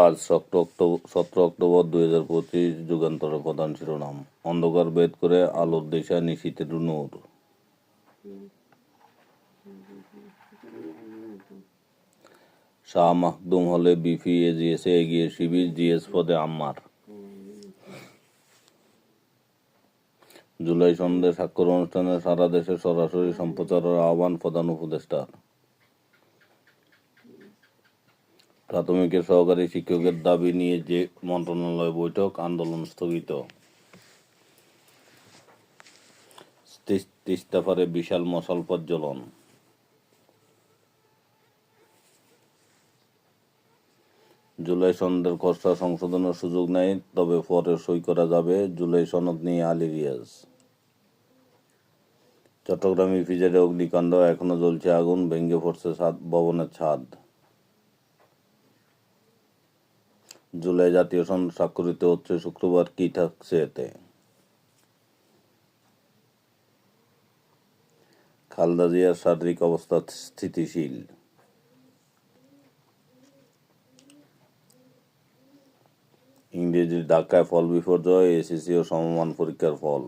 আজ সতেরো অক্টোবর দুই হাজার পঁচিশ যুগান্তরের প্রধান শিরোনাম। অন্ধকার ভেদ করে আলোর দিশা নিশীতের নূর। শাহ মাহদুম হলে বিফি এজিএসে এগিয়ে শিবির জিএস পদে আম্মার। জুলাই সন্ধে স্বাক্ষর অনুষ্ঠানে সারা দেশে সরাসরি সম্প্রচারের আহ্বান প্রধান উপদেষ্টার। প্রাথমিকের সহকারী শিক্ষকের দাবি নিয়ে যে মন্ত্রণালয় বৈঠক আন্দোলন স্থগিত। তিস- তিস্তা পারে বিশাল মশাল প্রজ্বলন। জুলাই সনদের খসড়া সংশোধনের সুযোগ নেই, তবে পরে সই করা যাবে জুলাই সনদ নিয়ে আলী রিয়াজ। চট্টগ্রাম ইফিজারে অগ্নিকাণ্ড এখনও জ্বলছে আগুন, ভেঙে পড়ছে ছাদ ভবনের ছাদ। জুলাই জাতীয় সংসদ স্বাক্ষরিত হচ্ছে শুক্রবার। কি থাকছে এতে? খালদা জিয়ার শারীরিক অবস্থা স্থিতিশীল। ইংরেজির ডাকায় ফল বিপর্যয়, এসএসসি ও সমমান পরীক্ষার ফল।